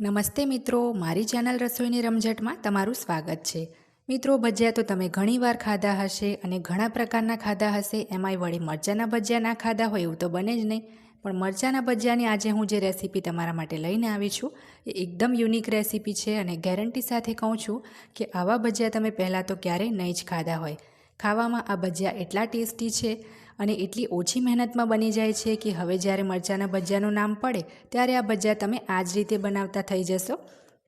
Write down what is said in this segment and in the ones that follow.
નમસ્તે મિત્રો, મારી ચેનલ રસોઈની રમઝટમાં તમારું સ્વાગત છે. મિત્રો, ભજીયા તો તમે ઘણીવાર ખાધા હશે અને ઘણા પ્રકારના ખાધા હશે, એમાંય વળી મરચાંના ભજીયા ના ખાધા હોય એવું તો બને જ નહીં. પણ મરચાંના ભજીયાની આજે હું જે રેસીપી તમારા માટે લઈને આવી છું, એ એકદમ યુનિક રેસીપી છે અને ગેરંટી સાથે કહું છું કે આવા ભજીયા તમે પહેલાં તો ક્યારેય નહીં જ ખાધા હોય. ખાવામાં આ ભજીયા એટલા ટેસ્ટી છે અને એટલી ઓછી મહેનતમાં બની જાય છે કે હવે જ્યારે મરચાંના ભજીયાનું નામ પડે, ત્યારે આ ભજીયા તમે આ જ રીતે બનાવતા થઈ જશો.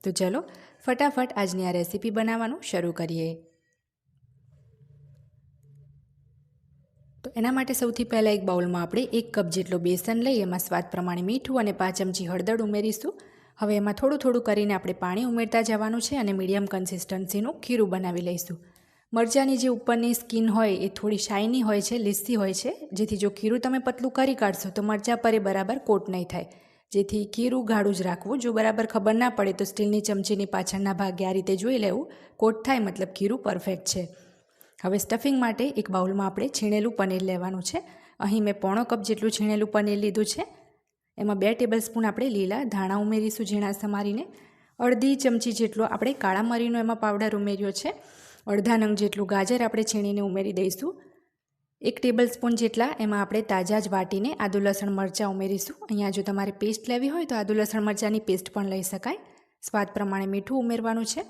તો ચલો, ફટાફટ આજની આ રેસીપી બનાવવાનું શરૂ કરીએ. તો એના માટે સૌથી પહેલાં એક બાઉલમાં આપણે એક કપ જેટલો બેસન લઈ, એમાં સ્વાદ પ્રમાણે મીઠું અને પાંચ ચમચી હળદર ઉમેરીશું. હવે એમાં થોડું થોડું કરીને આપણે પાણી ઉમેરતા જવાનું છે અને મીડિયમ કન્સિસ્ટન્સીનું ખીરું બનાવી લઈશું. મરચાંની જે ઉપરની સ્કિન હોય એ થોડી શાઇની હોય છે, લીસી હોય છે. જેથી જો ખીરું તમે પતલું કરી કાઢશો તો મરચાં પર એ બરાબર કોટ નહીં થાય. જેથી ખીરું ગાઢું જ રાખવું. જો બરાબર ખબર ના પડે તો સ્ટીલની ચમચીની પાછળના ભાગે આ રીતે જોઈ લેવું. કોટ થાય મતલબ ખીરું પરફેક્ટ છે. હવે સ્ટફિંગ માટે એક બાઉલમાં આપણે છીણેલું પનીર લેવાનું છે. અહીં મેં પોણો કપ જેટલું છીણેલું પનીર લીધું છે. એમાં બે ટેબલ સ્પૂન આપણે લીલા ધાણા ઉમેરીશું ઝીણા સમારીને. અડધી ચમચી જેટલો આપણે કાળા મરીનો એમાં પાવડર ઉમેર્યો છે. અડધા નંગ જેટલું ગાજર આપણે છીણીને ઉમેરી દઈશું. એક ટેબલ સ્પૂન જેટલા એમાં આપણે તાજા જ વાટીને આદુ લસણ મરચાં ઉમેરીશું. અહીંયા જો તમારે પેસ્ટ લેવી હોય તો આદુ લસણ મરચાંની પેસ્ટ પણ લઈ શકાય. સ્વાદ પ્રમાણે મીઠું ઉમેરવાનું છે.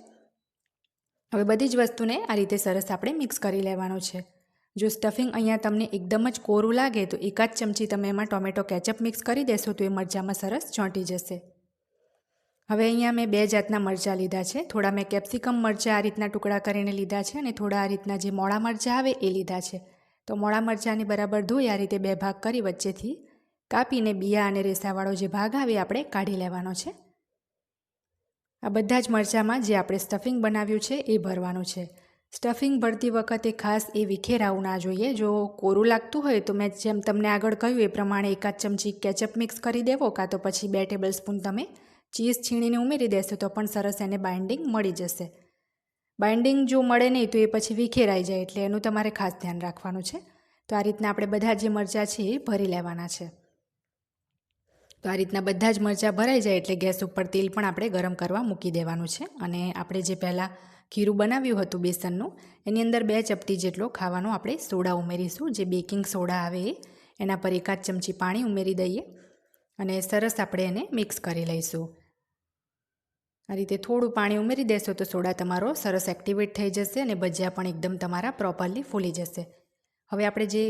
હવે બધી જ વસ્તુને આ રીતે સરસ આપણે મિક્સ કરી લેવાનું છે. જો સ્ટફિંગ અહીંયા તમને એકદમ જ કોરું લાગે તો એકાદ ચમચી તમે એમાં ટોમેટો કેચઅપ મિક્સ કરી દેશો તો એ મરચાંમાં સરસ ચોંટી જશે. હવે અહીંયા મેં બે જાતના મરચાં લીધા છે. થોડા મેં કેપ્સિકમ મરચાં આ રીતના ટુકડા કરીને લીધા છે અને થોડા આ રીતના જે મોળા મરચાં આવે એ લીધા છે. તો મોડા મરચાંની બરાબર ધોઈ આ રીતે બે ભાગ કરી વચ્ચેથી કાપીને બિયા અને રેસાવાળો જે ભાગ આવે આપણે કાઢી લેવાનો છે. આ બધા જ મરચાંમાં જે આપણે સ્ટફિંગ બનાવ્યું છે એ ભરવાનું છે. સ્ટફિંગ ભરતી વખતે ખાસ એ વિખેરાવું ના જોઈએ. જો કોરું લાગતું હોય તો મેં જેમ તમને આગળ કહ્યું એ પ્રમાણે એકાદ ચમચી કેચઅપ મિક્સ કરી દેવો કાં તો પછી બે ટેબલ સ્પૂન તમે ચીઝ છીણીને ઉમેરી દેશો તો પણ સરસ એને બાઇન્ડિંગ મળી જશે. બાઇન્ડિંગ જો મળે નહીં તો એ પછી વિખેરાઈ જાય એટલે એનું તમારે ખાસ ધ્યાન રાખવાનું છે. તો આ રીતના આપણે બધા જે મરચાં છે એ ભરી લેવાના છે. તો આ રીતના બધા જ મરચાં ભરાઈ જાય એટલે ગેસ ઉપર તેલ પણ આપણે ગરમ કરવા મૂકી દેવાનું છે અને આપણે જે પહેલાં ખીરું બનાવ્યું હતું બેસનનું, એની અંદર બે ચપટી જેટલો ખાવાનો આપણે સોડા ઉમેરીશું. જે બેકિંગ સોડા આવે એ, એના પર એકાદ ચમચી પાણી ઉમેરી દઈએ અને સરસ આપણે એને મિક્સ કરી લઈશું. આ રીતે થોડું પાણી ઉમેરી દેશો તો સોડા તમારો સરસ એક્ટિવેટ થઈ જશે અને ભજીયા પણ એકદમ તમારા પ્રોપરલી ફૂલી જશે. હવે આપણે જે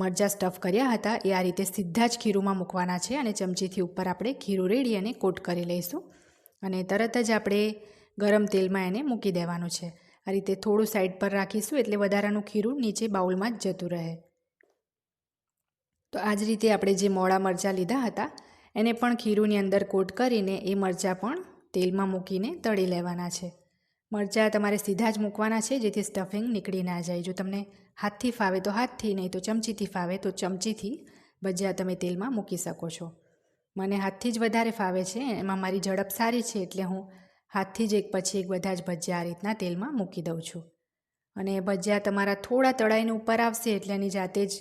મરચાં સ્ટફ કર્યા હતા એ આ રીતે સીધા જ ખીરુંમાં મૂકવાના છે અને ચમચીથી ઉપર આપણે ખીરું રેડી અને કોટ કરી લઈશું. અને તરત જ આપણે ગરમ તેલમાં એને મૂકી દેવાનું છે. આ રીતે થોડું સાઈડ પર રાખીશું એટલે વધારાનું ખીરું નીચે બાઉલમાં જ જતું રહે. તો આ જ રીતે આપણે જે મોડા મરચાં લીધા હતા, એને પણ ખીરુંની અંદર કોટ કરીને એ મરચાં પણ તેલમાં મૂકીને તળી લેવાના છે. મરચાં તમારે સીધા જ મૂકવાના છે, જેથી સ્ટફિંગ નીકળી ના જાય. જો તમને હાથથી ફાવે તો હાથથી, નહીં તો ચમચીથી ફાવે તો ચમચીથી ભજીયા તમે તેલમાં મૂકી શકો છો. મને હાથથી જ વધારે ફાવે છે, એમાં મારી ઝડપ સારી છે, એટલે હું હાથથી જ એક પછી એક બધા જ ભજીયા આ રીતના તેલમાં મૂકી દઉં છું. અને ભજીયા તમારા થોડા તળાઈને ઉપર આવશે, એટલે એની જાતે જ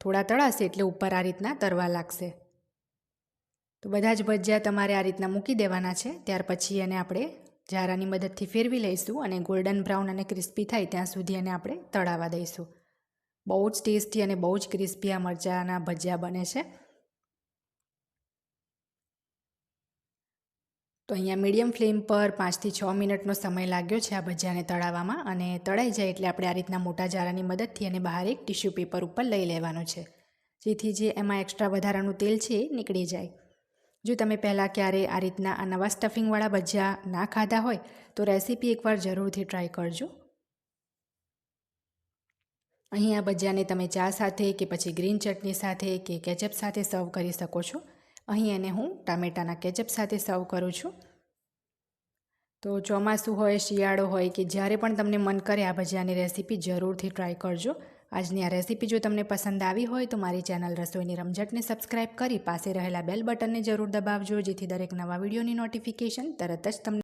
થોડા તળાશે, એટલે ઉપર આ રીતના તરવા લાગશે. તો બધા જ ભજીયા તમારે આ રીતના મૂકી દેવાના છે. ત્યાર પછી એને આપણે જારાની મદદથી ફેરવી લઈશું અને ગોલ્ડન બ્રાઉન અને ક્રિસ્પી થાય ત્યાં સુધી એને આપણે તળાવા દઈશું. બહુ જ ટેસ્ટી અને બહુ જ ક્રિસ્પી આ મરચાંના ભજીયા બને છે. તો અહીંયા મીડિયમ ફ્લેમ પર પાંચથી છ મિનિટનો સમય લાગ્યો છે આ ભજીયાને તળાવવામાં અને તળાઈ જાય એટલે આપણે આ રીતના મોટા જારાની મદદથી અને બહાર એક ટિશ્યુ પેપર ઉપર લઈ લેવાનું છે. જેથી જે એમાં એક્સ્ટ્રા વધારાનું તેલ છે એ નીકળી જાય. જો તમે પહેલાં ક્યારે આ રીતના આ નવા સ્ટફિંગવાળા ભજીયા ના ખાધા હોય, તો રેસીપી એકવાર જરૂરથી ટ્રાય કરજો. અહીં આ ભજીયાને તમે ચા સાથે કે પછી ગ્રીન ચટણી સાથે કે કેચઅપ સાથે સર્વ કરી શકો છો. અહીં એને હું ટામેટાના કેચઅપ સાથે સર્વ કરું છું. તો ચોમાસું હોય, શિયાળો હોય કે જ્યારે પણ તમને મન કરે આ ભજીયાની રેસીપી જરૂરથી ટ્રાય કરજો. આજની આ રેસીપી જો તમને પસંદ આવી હોય તો મારી ચેનલ રસોઈની રમઝટને સબસ્ક્રાઇબ કરી પાસે રહેલા બેલ બટનને જરૂર દબાવજો, જેથી દરેક નવા વિડીયોની નોટિફિકેશન તરત જ તમને